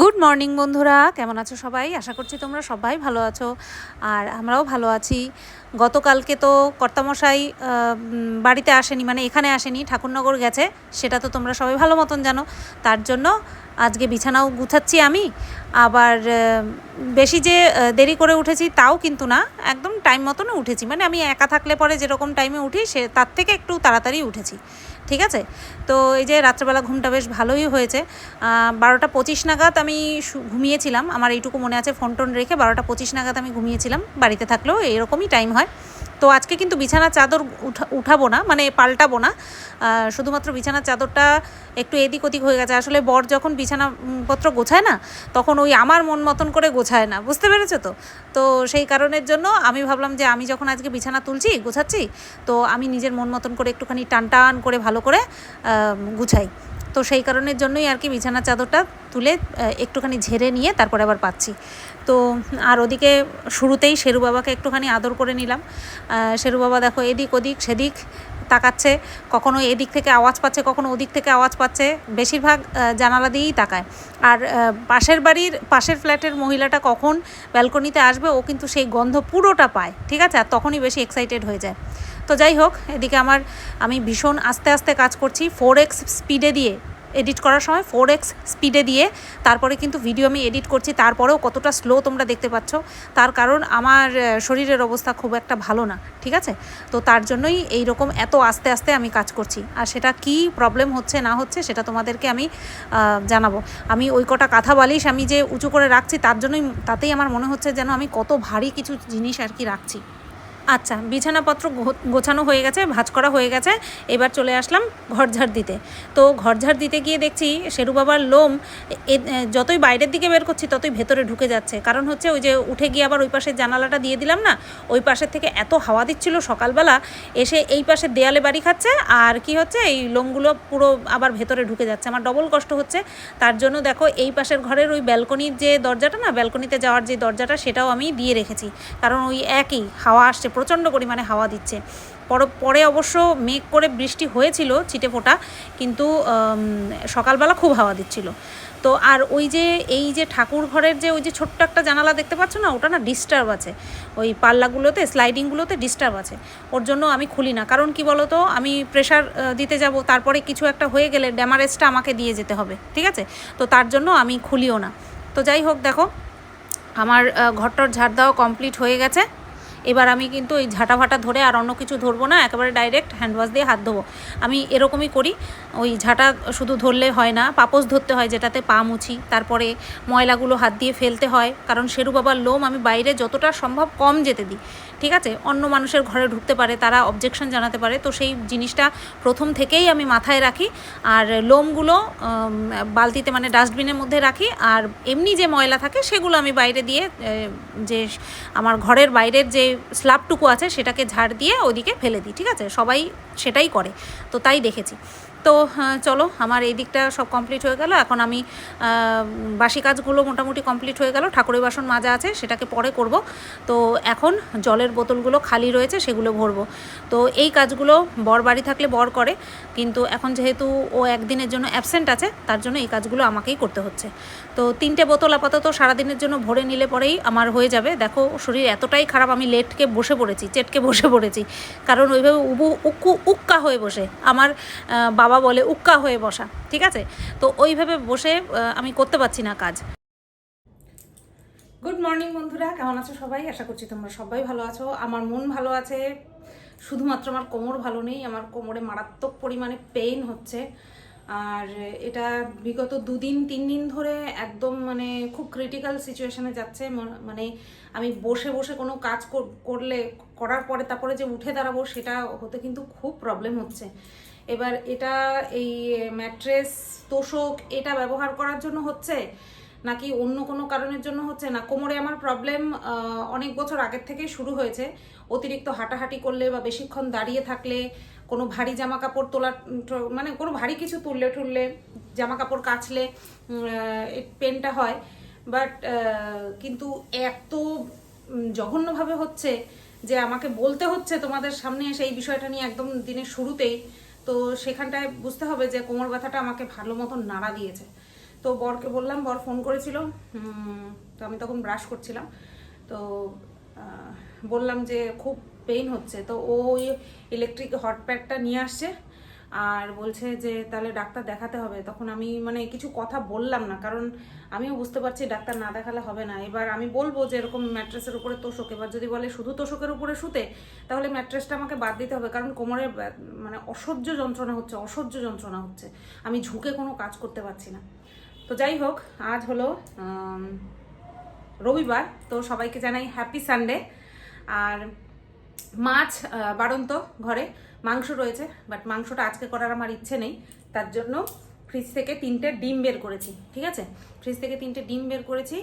Good morning বন্ধুরা। কেমন আছো সবাই? আশা করছি তোমরা সবাই ভালো আছো, আর আমরাও ভালো আছি। গতকালকে তো কর্তামশাই বাড়িতে আসেনি মানে এখানে আসেনি, ঠাকুরনগর গেছে, সেটা তো তোমরা সবাই ভালো মতন জানো। তার জন্য আজকে বিছানাও গুছাচ্ছি আমি। আবার বেশি যে দেরি করে উঠেছি তাও কিন্তু না। একদম টাইম মতনও উঠেছি। মানে আমি একা থাকলে পরে যেরকম টাইমে উঠি, সে, তার থেকে একটু তাড়াতাড়ি উঠেছি। ঠিক আছে? তো এই যে, রাত্রেবেলা ঘুমটা বেশ ভালোই হয়েছে। বারোটা পঁচিশ নাগাদ আমি ঘুমিয়েছিলাম। আমার এইটুকু মনে আছে ফোন টোন রেখে বারোটা পঁচিশ নাগাদ আমি ঘুমিয়েছিলাম। বাড়িতে থাকলেও এরকমই টাইম হয়। তো আজকে কিন্তু বিছানার চাদর উঠা উঠাবো না মানে পাল্টাবো না। শুধুমাত্র বিছানার চাদরটা একটু এদিক ওদিক হয়ে গেছে। আসলে বর যখন বিছানাপত্র গোছায় না, তখন ওই আমার মন মতন করে গোছায় না। বুঝতে পেরেছ তো? তো সেই কারণের জন্য আমি ভাবলাম যে আমি যখন আজকে বিছানা তুলছি, গোছাচ্ছি, তো আমি নিজের মন মতন করে একটুখানি টান টান করে ভালো করে গুছাই। তো সেই কারণের জন্যই আর কি বিছানার চাদরটা তুলে একটুখানি ঝেড়ে নিয়ে তারপরে আবার পাচ্ছি। তো, আর ওদিকে শুরুতেই শেরু বাবাকে একটুখানি আদর করে নিলাম। শেরু বাবা দেখো এদিক ওদিক, সেদিক তাকাচ্ছে, কখনো এদিক থেকে আওয়াজ পাচ্ছে, কখনো ওদিক থেকে আওয়াজ পাচ্ছে, বেশিরভাগ জানালা দিয়েই তাকায়। আর পাশের বাড়ির, পাশের ফ্ল্যাটের মহিলাটা কখন ব্যালকনিতে আসবে, ও কিন্তু সেই গন্ধ পুরোটা পায়, ঠিক আছে? আর তখনই বেশি এক্সাইটেড হয়ে যায়। তো যাই হোক, এদিকে আমার, আমি ভীষণ আস্তে আস্তে কাজ করছি। ফোর এক্স স্পিডে দিয়ে এডিট করার সময় ফোর এক্স স্পিডে দিয়ে তারপরে কিন্তু ভিডিও আমি এডিট করছি, তারপরেও কতটা স্লো তোমরা দেখতে পাচ্ছ। তার কারণ আমার শরীরের অবস্থা খুব একটা ভালো না, ঠিক আছে? তো তার জন্যই এই রকম এত আস্তে আস্তে আমি কাজ করছি। আর সেটা কি প্রবলেম হচ্ছে, না হচ্ছে সেটা তোমাদেরকে আমি জানাব। আমি ওই কটা কাঁথা বালিশ আমি যে উঁচু করে রাখছি, তার জন্যই, তাতেই আমার মনে হচ্ছে যেন আমি কত ভারী কিছু জিনিস আর কি রাখছি। আচ্ছা বিছানাপত্র গোছানো হয়ে গেছে, ভাঁজ করা হয়ে গেছে, এবার চলে আসলাম ঘরঝাড় দিতে। তো ঘরঝাড় দিতে গিয়ে দেখছি শেরু বাবার লোম যতই বাইরের দিকে বের করছি ততই ভেতরে ঢুকে যাচ্ছে। কারণ হচ্ছে ওই যে উঠে গিয়ে আবার ওই পাশের জানালাটা দিয়ে দিলাম না, ওই পাশের থেকে এত হাওয়া দিচ্ছিল সকালবেলা, এসে এই পাশে দেয়ালে বাড়ি খাচ্ছে, আর কি হচ্ছে এই লোমগুলো পুরো আবার ভেতরে ঢুকে যাচ্ছে। আমার ডবল কষ্ট হচ্ছে, তার জন্য দেখো এই পাশের ঘরের ওই ব্যালকনির যে দরজাটা না, ব্যালকনিতে যাওয়ার যে দরজাটা সেটাও আমি দিয়ে রেখেছি। কারণ ওই একই হাওয়া আসছে প্রচণ্ড পরিমাণে হাওয়া দিচ্ছে। পর, পরে অবশ্য মেঘ করে বৃষ্টি হয়েছিল ছিটে ফোটা, কিন্তু সকালবেলা খুব হাওয়া দিচ্ছিল। তো আর ওই যে, এই যে ঠাকুর ঘরের যে ওই যে ছোট্ট একটা জানালা দেখতে পাচ্ছ না, ওটা না ডিস্টার্ব আছে। ওই পাল্লাগুলোতে স্লাইডিংগুলোতে ডিস্টার্ব আছে। ওর জন্য আমি খুলি না। কারণ কি বলতো, আমি প্রেশার দিতে যাব, তারপরে কিছু একটা হয়ে গেলে ড্যামারেজটা আমাকে দিয়ে যেতে হবে, ঠিক আছে? তো তার জন্য আমি খুলিও না। তো যাই হোক, দেখো, আমার ঘরটর ঝাড় দেওয়া কমপ্লিট হয়ে গেছে। এবার আমি কিন্তু ওই ঝাঁটা ফাটা ধরে আর অন্য কিছু ধরবো না, একেবারে ডাইরেক্ট হ্যান্ডওয়াশ দিয়ে হাত ধোবো। আমি এরকমই করি, ওই ঝাঁটা শুধু ধরলে হয় না, পাপোশ ধরতে হয় যেটাতে পা মুছি, তারপরে ময়লাগুলো হাত দিয়ে ফেলতে হয়, কারণ শেরু বাবার লোম আমি বাইরে যতটা সম্ভব কম যেতে দিই। ঠিক আছে? অন্য মানুষের ঘরে ঢুকতে পারে, তারা অবজেকশন জানাতে পারে। তো সেই জিনিসটা প্রথম থেকেই আমি মাথায় রাখি। আর লোমগুলো বালতিতে মানে ডাস্টবিনের মধ্যে রাখি। আর এমনি যে ময়লা থাকে, সেগুলো আমি বাইরে দিয়ে যে আমার ঘরের বাইরের যে স্ল্যাবটুকু আছে, সেটাকে ঝাড় দিয়ে ওদিকে ফেলে দিই, ঠিক আছে? সবাই সেটাই করে। তো তাই দেখেছি। তো হ্যাঁ, চলো আমার এই দিকটা সব কমপ্লিট হয়ে গেল। এখন আমি বাসি কাজগুলো মোটামুটি কমপ্লিট হয়ে গেল। ঠাকুরের বাসন মাজা আছে সেটাকে পরে করব। তো এখন জলের বোতলগুলো খালি রয়েছে সেগুলো ভরবো। তো এই কাজগুলো বর বাড়ি থাকলে বর করে কিন্তু এখন যেহেতু ও একদিনের জন্য অ্যাবসেন্ট আছে তার জন্য এই কাজগুলো আমাকেই করতে হচ্ছে। তো তিনটে বোতল আপাতত সারাদিনের জন্য ভরে নিলে পরেই আমার হয়ে যাবে। দেখো শরীর এতটাই খারাপ আমি লেটকে বসে পড়েছি চেটকে বসে পড়েছি। কারণ ওইভাবে উবু উক্কু উক্কা হয়ে বসে। আমার আহ, বাবা বলে, উক্কা হয়ে বসা। ঠিক আছে? তো ওইভাবে বসে আমি করতে পারছি না কাজ। গুড মর্নিং বন্ধুরা, কেমন আছো সবাই? আশা করছি তোমরা সবাই ভালো আছো। আমার মন ভালো আছে, শুধুমাত্র আমার কোমর ভালো নেই, আমার কোমরে মারাত্মক পরিমাণে পেইন হচ্ছে। আর এটা বিগত দুদিন, তিন দিন ধরে একদম মানে খুব ক্রিটিক্যাল সিচুয়েশনে যাচ্ছে। মানে আমি বসে বসে কোনো কাজ করলে, করার পরে তারপরে যে উঠে দাঁড়াবো, সেটা হতে কিন্তু খুব প্রবলেম হচ্ছে। এবার এটা এই ম্যাট্রেস, তোষক, এটা ব্যবহার করার জন্য হচ্ছে? নাকি অন্য কোনো কারণের জন্য হচ্ছে? না, কোমরে আমার প্রবলেম অনেক বছর আগের থেকেই শুরু হয়েছে। অতিরিক্ত হাঁটাহাঁটি করলে বা বেশিক্ষণ দাঁড়িয়ে থাকলে, কোনো ভারী জামা কাপড় তোলা মানে কোনো ভারী কিছু তুললে টুললে জামা কাপড় কাচলে পেনটা হয়। বাট কিন্তু এত জঘন্যভাবে হচ্ছে যে আমাকে বলতে হচ্ছে তোমাদের সামনে এসে এই বিষয়টা নিয়ে একদম দিনের শুরুতেই। তো সেখানটায় বুঝতে হবে যে কোমর ব্যথাটা আমাকে ভালো মতন নাড়া দিয়েছে। তো বরকে বললাম, বর ফোন করেছিল তো আমি তখন ব্রাশ করছিলাম। তো বললাম যে খুব পেইন হচ্ছে। তো ওই ইলেকট্রিক হট প্যাডটা নিয়ে আসছে আর বলছে যে, তাহলে ডাক্তার দেখাতে হবে। তখন আমি মানে কিছু কথা বললাম না, কারণ আমিও বুঝতে পারছি ডাক্তার না দেখালে হবে না। এবার আমি বলব যে, এরকম ম্যাট্রেসের উপরে তোষক। এবার যদি বলে শুধু তোষকের উপরে শুতে, তাহলে ম্যাট্রেসটা আমাকে বাদ দিতে হবে, কারণ কোমরে মানে অসহ্য যন্ত্রণা হচ্ছে, অসহ্য যন্ত্রণা হচ্ছে। আমি ঝুঁকে কোনো কাজ করতে পারছি না। তো যাই হোক, আজ হলো রবিবার, তো সবাইকে জানাই হ্যাপি সানডে। আর মাছ বাড়ন্ত ঘরে। মাংস রয়েছে বাট মাংসটা আজকে করার আমার ইচ্ছে নেই। তার জন্য ফ্রিজ থেকে তিনটে ডিম বের করেছি, ঠিক আছে? ফ্রিজ থেকে তিনটে ডিম বের করেছি।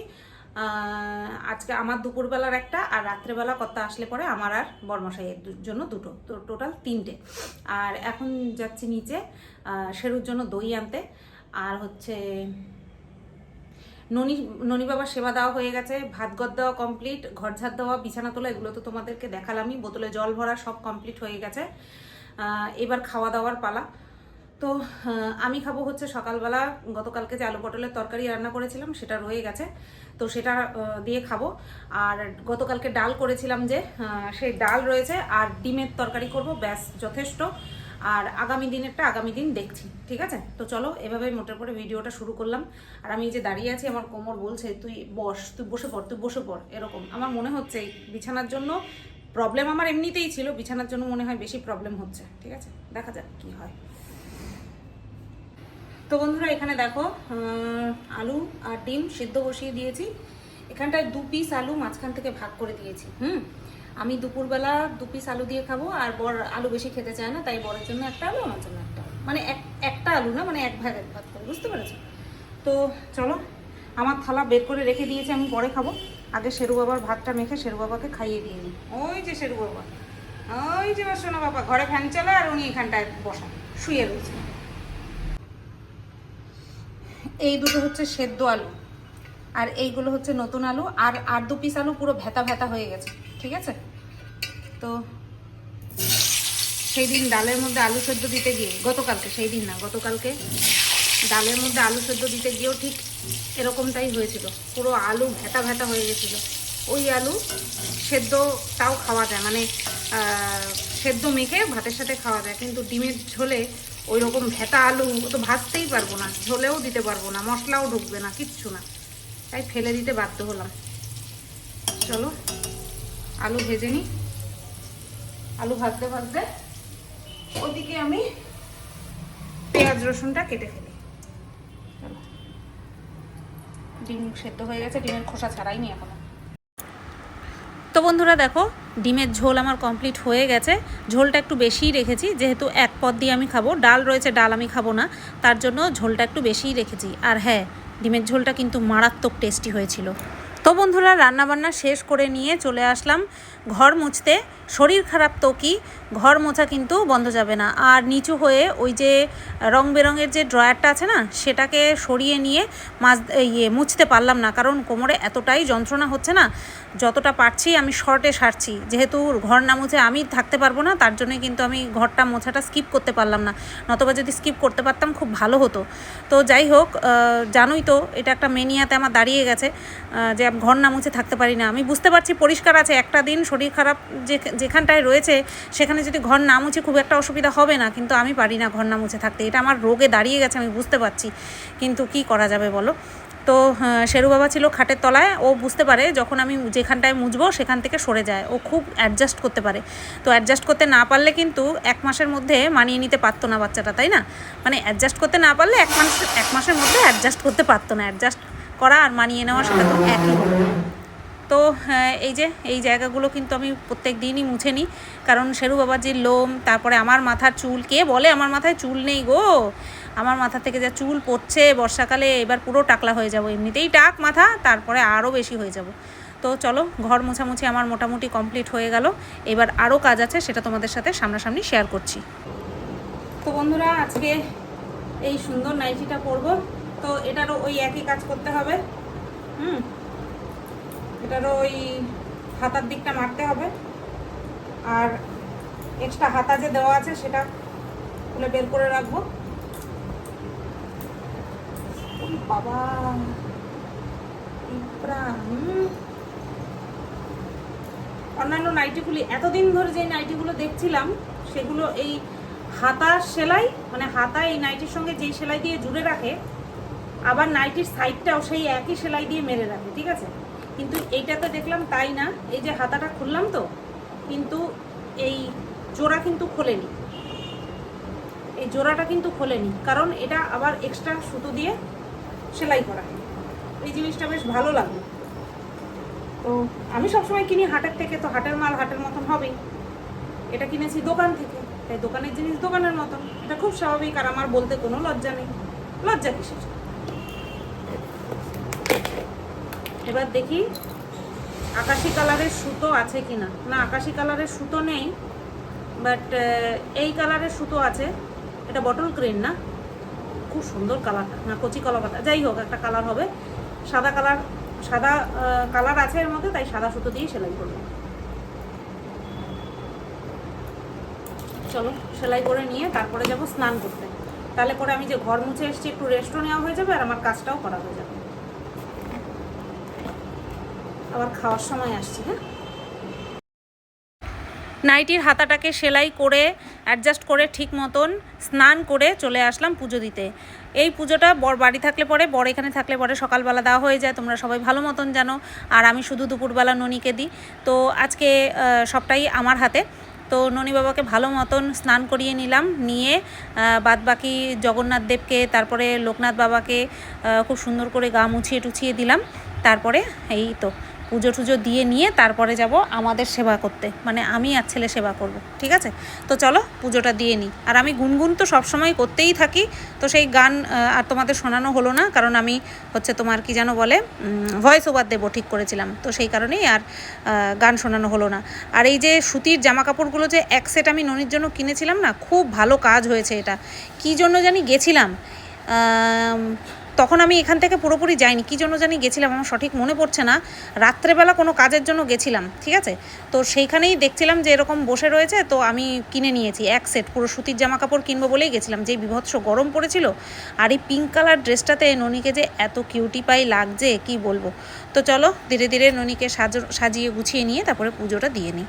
আজকে আমার দুপুরবেলার একটা আর রাত্রেবেলা কর্তা আসলে পরে আমার আর বরমশাইয়ের জন্য দুটো। তো টোটাল তিনটে। আর এখন যাচ্ছি নিচে শেরুর জন্য দই আনতে। আর হচ্ছে ননি ননি বাবার সেবা দেওয়া হয়ে গেছে, ভাত গদ দেওয়া কমপ্লিট ঘর ঝাড় দেওয়া, বিছানা তোলা, এগুলো তো তোমাদেরকে দেখালামই। বোতলে জল ভরা সব কমপ্লিট হয়ে গেছে। এবার খাওয়া দাওয়ার পালা। তো আমি খাব হচ্ছে সকালবেলা। গতকালকে যে আলু পটলের তরকারি রান্না করেছিলাম, সেটা রয়ে গেছে। তো সেটা দিয়ে খাব। আর গতকালকে ডাল করেছিলাম যে সেই ডাল রয়েছে আর ডিমের তরকারি করব, ব্যাস, যথেষ্ট। আর আগামী দিনেরটা আগামী দিন দেখছি, ঠিক আছে? তো চলো, এভাবেই মোটের পরে ভিডিওটা শুরু করলাম। আর আমি যে দাঁড়িয়ে আছি, আমার কোমর বলছে, তুই বস, তুই বসে পড়, তুই বসে পড়। এরকম। আমার মনে হচ্ছে বিছানার জন্য প্রবলেম আমার এমনিতেই ছিল, বিছানার জন্য মনে হয় বেশি প্রবলেম হচ্ছে, ঠিক আছে? দেখা যাক কি হয়। তো বন্ধুরা, এখানে দেখো আলু আর ডিম সিদ্ধ বসিয়ে দিয়েছি। এখানটায় দু পিস আলু মাঝখান থেকে ভাগ করে দিয়েছি, হুম? আমি দুপুরবেলা দু পিস আলু দিয়ে খাব, আর বর আলু বেশি খেতে চায় না, তাই বরের জন্য একটা আলু, আমার জন্য একটা মানে এক, একটা আলু না মানে এক ভাগ এক ভাগ করে, বুঝতে পেরেছ? তো চলো, আমার থালা বের করে রেখে দিয়েছি, আমি পরে খাব। আগে শেরু বাবার ভাতটা মেখে শেরু বাবাকে খাইয়ে দিয়ে নিই ওই যে শেরু বাবা ওই যে শোনো বাবা ঘরে ফ্যান চলে আর উনি এখানটায় বসা শুয়ে রয়েছে। এই দুটো হচ্ছে সেদ্ধ আলু আর এইগুলো হচ্ছে নতুন আলু আর আর দু পিস আলু পুরো ভেতা ভেতা হয়ে গেছে ঠিক আছে? তো সেই দিন ডালের মধ্যে আলু সেদ্ধ দিতে গিয়ে গতকালকে সেই দিন না গতকালকে ডালের মধ্যে আলু সেদ্ধ দিতে গিয়েও ঠিক এরকমটাই হয়েছিল। পুরো আলু ভেতা ভেতা হয়ে গেছিল। ওই আলু সেদ্ধটাও খাওয়া যায় মানে সেদ্ধ মেখে ভাতের সাথে খাওয়া যায়। কিন্তু ডিমের ঝোলে ওই রকম ভেতা আলু তো ভাজতেই পারব না, ঝোলেও দিতে পারব না, মশলাও ঢুকবে না, কিচ্ছু না। তাই ফেলে দিতে বাধ্য হলাম। চলো, আলু ভেজে নিই। আলু ভাজতে ভাজতে ওদিকে আমি পেঁয়াজ রসুনটা কেটে ফেলি চলো ডিম সেদ্ধ হয়ে গেছে, ডিমের খোসা ছাড়াই নি এখনও। তো বন্ধুরা দেখো, ডিমের ঝোল আমার কমপ্লিট হয়ে গেছে। ঝোলটা একটু বেশিই রেখেছি, যেহেতু এক পদ দিয়ে আমি খাব। ডাল রয়েছে, ডাল আমি খাব না। তার জন্য ঝোলটা একটু বেশিই রেখেছি। আর হ্যাঁ ডিমের ঝোলটা কিন্তু মারাত্মক টেস্টি হয়েছিল। তো বন্ধুরা, রান্নাবান্না শেষ করে নিয়ে চলে আসলাম। ঘর মুছতে, শরীর খারাপ তো কি? ঘর মোছা কিন্তু বন্ধ যাবে না। আর নিচু হয়ে ওই যে রং বেরঙের যে ড্রয়ারটা আছে না, সেটাকে সরিয়ে নিয়ে মাছ ইয়ে মুছতে পারলাম না। কারণ কোমরে এতটাই যন্ত্রণা হচ্ছে না, যতটা পারছি আমি শর্টে সারছি। যেহেতু ঘর না মুছে আমি থাকতে পারব না, তার জন্য কিন্তু আমি ঘরটা মোছাটা স্কিপ করতে পারলাম না। নতবা যদি স্কিপ করতে পারতাম, খুব ভালো হতো। তো যাই হোক জানোই তো, এটা একটা মেনিয়াতে আমার দাঁড়িয়ে গেছে যে ঘর না মুছে থাকতে পারি না। আমি বুঝতে পারছি পরিষ্কার আছে, একটা দিন শরীর খারাপ যে, যেখানটায় রয়েছে, সেখানে যদি ঘর না মুছে খুব একটা অসুবিধা হবে না, কিন্তু আমি পারি না ঘর না মুছে থাকতে। এটা আমার রোগে দাঁড়িয়ে গেছে, আমি বুঝতে পারছি। কিন্তু কি করা যাবে বলো? তো শেরু বাবা ছিল খাটের তলায়, ও বুঝতে পারে যখন আমি যেখানটায় মুছবো সেখান থেকে সরে যায়। ও খুব অ্যাডজাস্ট করতে পারে। তো অ্যাডজাস্ট করতে না পারলে কিন্তু এক মাসের মধ্যে মানিয়ে নিতে পারতো না বাচ্চাটা, তাই না? মানে অ্যাডজাস্ট করতে না পারলে এক মাস, এক মাসের মধ্যে অ্যাডজাস্ট করতে পারতো না। অ্যাডজাস্ট করা আর মানিয়ে নেওয়া সেটা তো একই। তো হ্যাঁ, এই যে এই জায়গাগুলো কিন্তু আমি প্রত্যেক দিনই মুছে নিই। কারণ শেরু বাবার যে লোম তারপরে আমার মাথার চুল কে বলে আমার মাথায় চুল নেই গো? আমার মাথা থেকে যা চুল পড়ছে বর্ষাকালে এবার পুরো টাকলা হয়ে যাব এমনিতেই টাক মাথা তারপরে আরও বেশি হয়ে যাব। তো চলো ঘর মোছামুছি আমার মোটামুটি কমপ্লিট হয়ে গেল। এবার আরও কাজ আছে সেটা তোমাদের সাথে সামনাসামনি শেয়ার করছি। তো বন্ধুরা আজকে এই সুন্দর নাইটিটা পরবো। তো এটারও ওই একই কাজ করতে হবে। হুম। এটারও ওই হাতার দিকটা মারতে হবে। আর এক্সট্রা হাতা যে দেওয়া আছে সেটা খুলে বের করে রাখব। বাবা অন্যান্য নাইটিগুলি, এতদিন ধরে যে নাইটিগুলো দেখছিলাম, সেগুলো এই হাতা সেলাই মানে হাতা এই নাইটির সঙ্গে যেই সেলাই দিয়ে জুড়ে রাখে, আবার নাইটির সাইডটাও সেই একই সেলাই দিয়ে মেরে রাখে, ঠিক আছে? কিন্তু এইটাতে দেখলাম তাই না? এই যে হাতাটা খুললাম তো, কিন্তু এই জোড়া কিন্তু খোলেনি। এই জোড়াটা কিন্তু খোলেনি, কারণ এটা আবার এক্সট্রা সুতো দিয়ে সেলাই করা। এই জিনিসটা বেশ ভালো লাগল। তো আমি সবসময় কিনি হাটের থেকে, তো হাটের মাল হাটের মতন হবেই। এটা কিনেছি দোকান থেকে, তাই দোকানের জিনিস দোকানের মতন। এটা খুব স্বাভাবিক, আর আমার বলতে কোনো লজ্জা নেই। লজ্জা কিসের? এবার দেখি আকাশি কালারের সুতো আছে কি না না আকাশি কালারের সুতো নেই বাট এই কালারের সুতো আছে। এটা বটল গ্রিন না? খুব সুন্দর কালারটা না, কচি কলা পাতা। যাই হোক, একটা কালার হবে। সাদা কালার সাদা কালার আছে এর মধ্যে, তাই সাদা সুতো দিয়েই সেলাই করব। চলো, সেলাই করে নিয়ে তারপরে যাব স্নান করতে। তাহলে পরে আমি যে ঘর মুছে এসেছি, একটু রেস্টও নেওয়া হয়ে যাবে আর আমার কাজটাও করা হয়ে যাবে। আবার খাওয়ার সময় আসছি হ্যাঁ? নাইটির হাতাটাকে সেলাই করে অ্যাডজাস্ট করে ঠিক মতন স্নান করে চলে আসলাম পুজো দিতে। এই পুজোটা বর বাড়ি থাকলে পরে, বর এখানে থাকলে পরে সকালবেলা দেওয়া হয়ে যায়, তোমরা সবাই ভালো মতন জানো। আর আমি শুধু দুপুরবেলা ননিকে দিই। তো আজকে সবটাই আমার হাতে। তো ননী বাবাকে ভালো মতন স্নান করিয়ে নিলাম, নিয়ে বাদ বাকি জগন্নাথ দেবকে, তারপরে লোকনাথ বাবাকে খুব সুন্দর করে গা মুছিয়ে টুছিয়ে দিলাম। তারপরে এই তো। পুজো টুজো দিয়ে নিয়ে তারপরে যাব আমাদের সেবা করতে। মানে আমি আর ছেলে সেবা করব, ঠিক আছে? তো চলো পুজোটা দিয়ে নিই। আর আমি গুনগুন তো সবসময় করতেই থাকি, তো সেই গান আর তোমাদের শোনানো হলো না, কারণ আমি হচ্ছে তোমার কি যেন বলে ভয়েস ওভার দেবো ঠিক করেছিলাম। তো সেই কারণেই আর গান শোনানো হলো না। আর এই যে সুতির জামা কাপড়গুলো যে এক সেট আমি ননির জন্য কিনেছিলাম না, খুব ভালো কাজ হয়েছে এটা। কী জন্য জানি গেছিলাম তখন আমি এখান থেকে পুরোপুরি যাইনি। কী জন্য জানি গেছিলাম, আমার সঠিক মনে পড়ছে না। রাত্রেবেলা কোনো কাজের জন্য গেছিলাম, ঠিক আছে? তো সেইখানেই দেখছিলাম যে এরকম বসে রয়েছে, তো আমি কিনে নিয়েছি এক সেট। পুরো সুতির জামা কাপড় কিনবো বলেই গেছিলাম। যে বিভৎস গরম পড়েছিল, আর এই পিঙ্ক কালার ড্রেসটাতে ননিকে যে এত কিউটি পাই লাগছে, কি বলব? তো চলো, ধীরে ধীরে ননিকে সাজ, সাজিয়ে গুছিয়ে নিয়ে তারপরে পুজোটা দিয়ে নিই।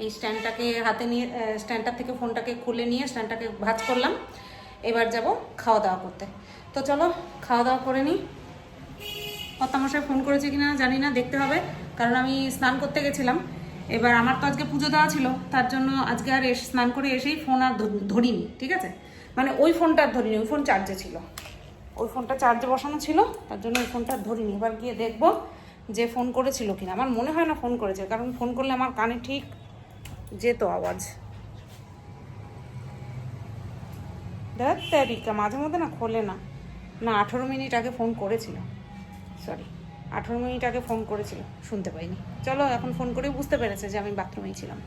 এই স্ট্যান্ডটাকে হাতে নিয়ে স্ট্যান্ডটার থেকে ফোনটাকে খুলে নিয়ে স্ট্যান্ডটাকে ভাজ করলাম। এবার যাব খাওয়া দাওয়া করতে। তো চলো খাওয়া দাওয়া করে নিই। কর্তামশাই ফোন করেছে কিনা জানি না, দেখতে হবে। কারণ আমি স্নান করতে গেছিলাম। এবার আমার তো আজকে পুজো দেওয়া ছিল, তার জন্য আজকে আর এসে, স্নান করে এসেই ফোন আর ধরিনি, ঠিক আছে? মানে ওই ফোনটা আর ধরিনি, ওই ফোন চার্জে ছিল। ওই ফোনটা চার্জে বসানো ছিল, তার জন্য ওই ফোনটা আর ধরিনি। এবার গিয়ে দেখব যে ফোন করেছিল কিনা। আমার মনে হয় না ফোন করেছে, কারণ ফোন করলে আমার কানে ঠিক যেত আওয়াজ। দেখ মাঝে মধ্যে না খোলে না। না, আঠেরো মিনিট আগে ফোন করেছিল। সরি আঠেরো মিনিট আগে ফোন করেছিল। শুনতে পাইনি। চলো, এখন ফোন করে বুঝতে পেরেছে যে আমি বাথরুমেই ছিলাম।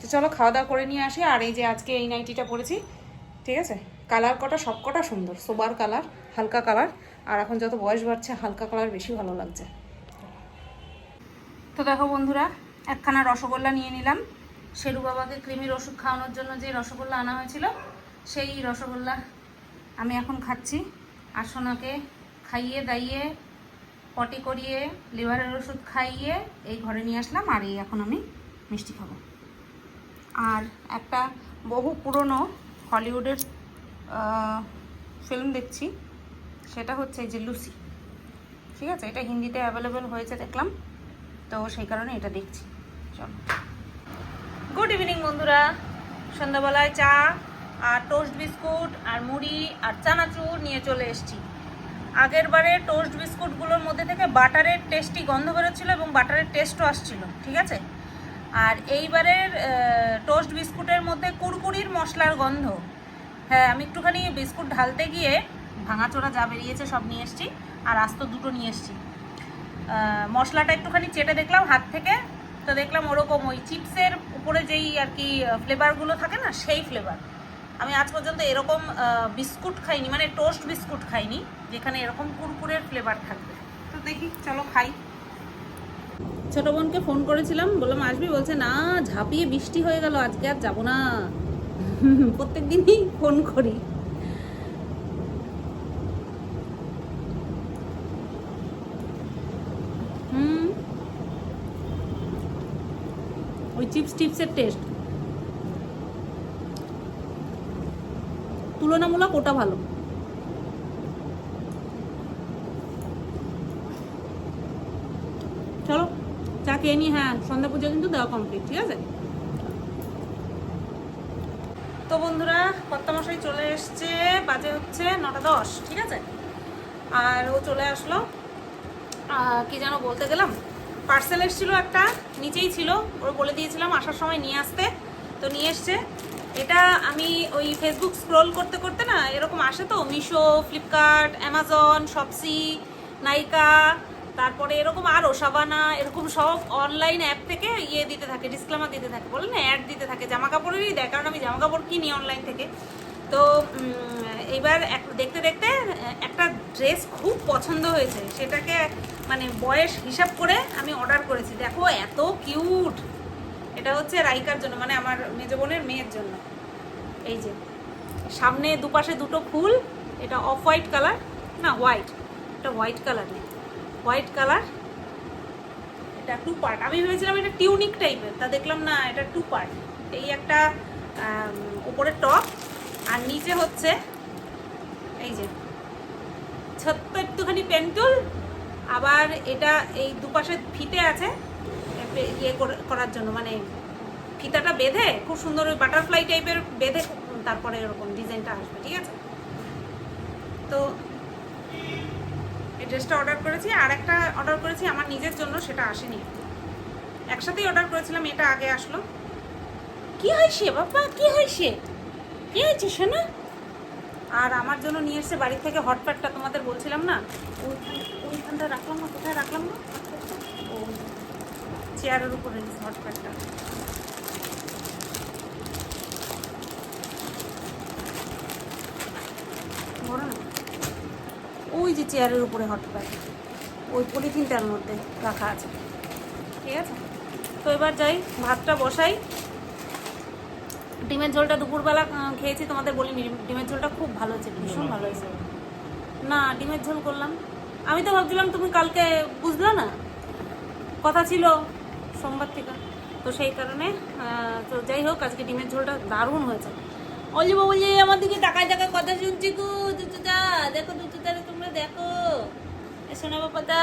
তো চলো, খাওয়া দাওয়া করে নিয়ে আসি। আর এই যে আজকে এই নাইটিটা পরেছি, ঠিক আছে? কালার কটা, সব কটা সুন্দর। সোবার কালার হালকা কালার আর এখন যত বয়স বাড়ছে, হালকা কালার বেশি ভালো লাগছে। তো দেখো বন্ধুরা, একখানা রসগোল্লা নিয়ে নিলাম। শেরু বাবাকে কৃমির ওষুধ খাওয়ানোর জন্য যে রসগোল্লা আনা হয়েছিল, সেই রসগোল্লা আমি এখন খাচ্ছি। আর সোনাকে খাইয়ে দাইয়ে, পটি করিয়ে, লিভারের ওষুধ খাইয়ে এই ঘরে নিয়ে আসলাম আর এই এখন আমি মিষ্টি খাব। আর একটা বহু পুরনো হলিউডের ফিল্ম দেখছি, সেটা হচ্ছে যে লুসি। ঠিক আছে? এটা হিন্দিতে অ্যাভেলেবেল হয়েছে দেখলাম, তো সেই কারণে এটা দেখছি। চলো। গুড ইভিনিং বন্ধুরা। সন্ধ্যাবেলায় চা আর টোস্ট বিস্কুট আর মুড়ি আর চানাচুর নিয়ে চলে এসেছি। আগের বারে টোস্ট বিস্কুটগুলোর মধ্যে থেকে বাটারের টেস্টি গন্ধ বেরোচ্ছিলো এবং বাটারের টেস্টও আসছিল, ঠিক আছে? আর এইবারের টোস্ট বিস্কুটের মধ্যে কুরকুরির মশলার গন্ধ। হ্যাঁ আমি একটুখানি বিস্কুট ঢালতে গিয়ে ভাঙাচোরা যা বেরিয়েছে সব নিয়ে এসেছি আর আস্ত দুটো নিয়ে এসেছি। মশলাটা একটুখানি চেটে দেখলাম হাত থেকে। তো দেখলাম ওরকম ওই চিপসের উপরে যেই আর কি ফ্লেভারগুলো থাকে না, সেই ফ্লেভার আমি আজ পর্যন্ত এরকম বিস্কুট খাইনি মানে টোস্ট বিস্কুট খাইনি, যেখানে এরকম কুরকুরের ফ্লেভার থাকবে। তো দেখি, চলো খাই। ছোট বোনকে ফোন করেছিলাম, বললাম, আসবি? বলছে, না, ঝাঁপিয়ে বৃষ্টি হয়ে গেল, আজকে আর যাব না। প্রত্যেক দিনই ফোন করি। চিপস টিপসের টেস্ট তুলনামূলক ওটা ভালো। চলো, চা খেয়ে নি হ্যাঁ সন্ধ্যা পুজো কিন্তু দেওয়া কমপ্লিট ঠিক আছে? তো বন্ধুরা, কর্তামশাই চলে এসছে, বাজে হচ্ছে নটা দশ, ঠিক আছে? আর ও চলে আসলো কি যেন বলতে গেলাম? পার্সেল এসেছিল একটা, নিচেই ছিল। ওর বলে দিয়েছিলাম আসার সময় নিয়ে আসতে। তো নিয়ে এসছে। এটা আমি ওই ফেসবুক স্ক্রোল করতে করতে না, এরকম আসে তো, মিশো ফ্লিপকার্ট অ্যামাজন শপসি নাইকা তারপরে এরকম আরও সাবানা এরকম সব অনলাইন অ্যাপ থেকে ইয়ে দিতে থাকে ডিসক্লেমার দিতে থাকে, বলে না অ্যাড দিতে থাকে জামা কাপড়েরই দেয়, কারণ আমি জামা কাপড় কিনি অনলাইন থেকে। তো এইবার দেখতে দেখতে একটা ড্রেস খুব পছন্দ হয়েছে, সেটাকে মানে বয়স হিসাব করে আমি অর্ডার করেছি। দেখো, এত কিউট এটা হচ্ছে রাইকার জন্য মানে আমার মেজ বোনের মেয়ের জন্য। এই যে, সামনে দুপাশে দুটো ফুল, এটা অফ হোয়াইট কালার না হোয়াইট এটা হোয়াইট কালার নেই। হোয়াইট কালার এটা টু পার্ট আমি ভেবেছিলাম এটা টিউনিক টাইপের তা দেখলাম না, এটা টু পার্ট এই একটা উপরে টপ আর নিচে হচ্ছে, এই যে, ছোট্ট একটুখানি পেন্টুল আবার এটা এই দুপাশে ফিতে আছে ইয়ে করে- করার জন্য মানে ফিতাটা বেঁধে, খুব সুন্দর ওই বাটারফ্লাই টাইপের বেঁধে তারপরে এরকম ডিজাইনটা আসবে, ঠিক আছে? তো এই ড্রেসটা অর্ডার করেছি, আর একটা অর্ডার করেছি আমার নিজের জন্য, সেটা আসেনি। একসাথেই অর্ডার করেছিলাম, এটা আগে আসলো। কি হয়েছে বাবা, কি হয়েছে কি হয়েছে, শোনা? আর আমার জন্য নিয়ে এসছে বাড়ি থেকে হট প্যাডটা তোমাদের বলছিলাম না? ওইখানটা রাখলাম না, কোথায় রাখলাম না? ও, চেয়ারের উপরে হট প্যাডটা বড় ওই যে চেয়ারের উপরে হট প্যাড ওই পলিথিনটার মধ্যে রাখা আছে। ঠিক আছে? তো এবার যাই, ভাতটা বসাই। ডিমের ঝোলটা দুপুরবেলা খেয়েছি, তোমাদের বলিনি ডিমের ঝোলটা খুব ভালো হয়েছে, ভীষণ ভালো হয়েছে। না, ডিমের ঝোল করলাম। আমি তো ভাবছিলাম তুমি কালকে বুঝলে না। কথা ছিল সোমবার থেকে। তো সেই কারণে তো যাই হোক, আজকে ডিমের ঝোলটা দারুণ হয়েছে। অলি বলি আমার দিকে টাকায় টাকায় কথা শুনছি গো দুচুদা দেখো দুচুদারে তোমরা দেখো। শোনা বাবাদা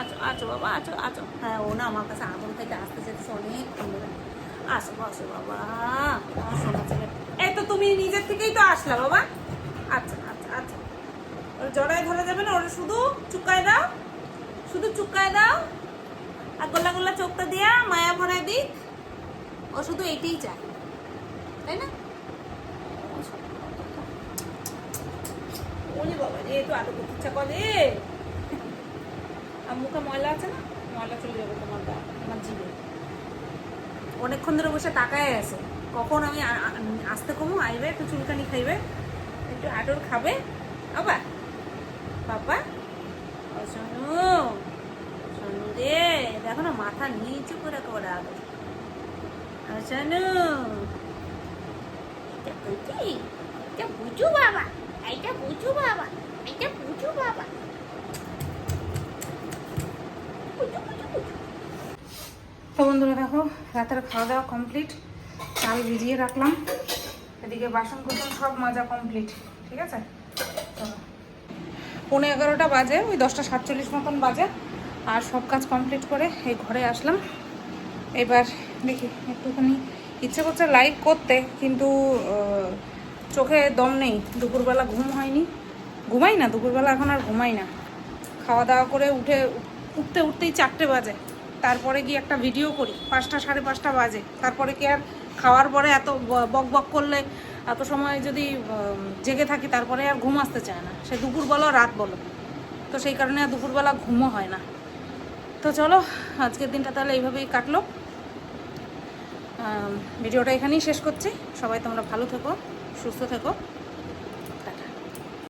আছো আছো বাবা, আছো আছো। হ্যাঁ ও না আমার কাছে আগুন থেকে আসতে যেতে অনেক আসো আসো বাবা, আসো না ছেলে এই তো তুমি নিজের থেকেই তো আসলা বাবা। আচ্ছা। জড়ায় ধরা যাবে না, ওরা শুধু চুকায় দাও, শুধু চুকায় দাও। আর গোল্লা গোল্লা চোখটা দিয়া মায়া ভরায় দিক। ও শুধু এইটাই চায়, তাই না? ওলি বাবা রে তো আলু করতে ইচ্ছা করে। আর মুখে ময়লা আছে না? ময়লা চলে যাবে তোমার গা, তোমার জিভে। অনেকক্ষণ ধরে বসে তাকায় আছে। কখন আমি আসতে কমু, আইবে, একটু চুলকানি খাইবে, একটু আটর খাবে। বাবা বাবা। ও শোনু শোনু রে দেখো না মাথা নিচু করে করে ও শোনু এটা বুঝি? এটা বুঝু বাবা, এটা বুঝু বাবা, এটা বুঝু বাবা। তো বন্ধুরা দেখো, রাতের খাওয়া দাওয়া কমপ্লিট চাল ভিজিয়ে রাখলাম। এদিকে বাসন কুসন সব মজা কমপ্লিট ঠিক আছে? পৌনে এগারোটা বাজে, ওই দশটা সাতচল্লিশ মতন বাজে। আর সব কাজ কমপ্লিট করে এই ঘরে আসলাম। এবার দেখি, একটুখানি ইচ্ছে করছে লাইভ করতে, কিন্তু চোখে দম নেই। দুপুরবেলা ঘুম হয়নি। ঘুমাই না, দুপুরবেলা এখন আর ঘুমাই না। খাওয়া দাওয়া করে উঠে, উঠতে উঠতেই চারটে বাজে। তারপরে গিয়ে একটা ভিডিও করি, পাঁচটা সাড়ে পাঁচটা বাজে। তারপরে কি আর খাওয়ার পরে এত বক বক করলে এত সময় যদি জেগে থাকি, তারপরে আর ঘুম আসতে চায় না। সে দুপুর বলো রাত বলো। তো সেই কারণে আর দুপুরবেলা ঘুমও হয় না। তো চলো, আজকের দিনটা তাহলে এইভাবেই কাটলো। ভিডিওটা এখানেই শেষ করছি। সবাই তোমরা ভালো থেকো, সুস্থ থেকো।